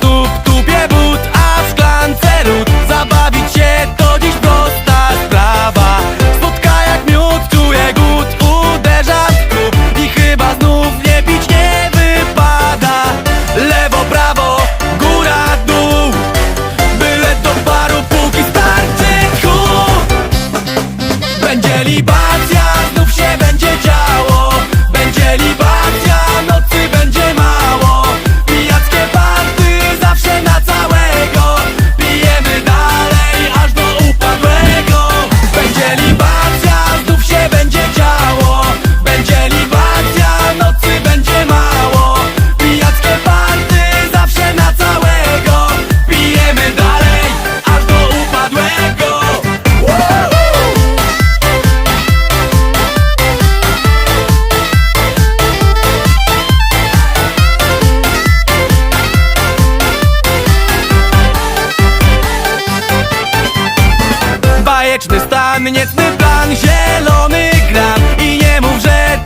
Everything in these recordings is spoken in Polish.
tup tupie a w szklance Zabawić się to dziś prosta sprawa. Spotka jak miód, czuję głód, uderza w klub I chyba znów nie pić nie wypada. Lewo, prawo, góra, dół. Byle do baru póki starczy chód Będzie liba. Bajeczny stan, niecny plan, zielony gran I nie mów, że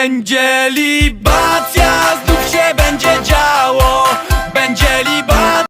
Będzie libacja, znów się będzie działo. Będzie libacja.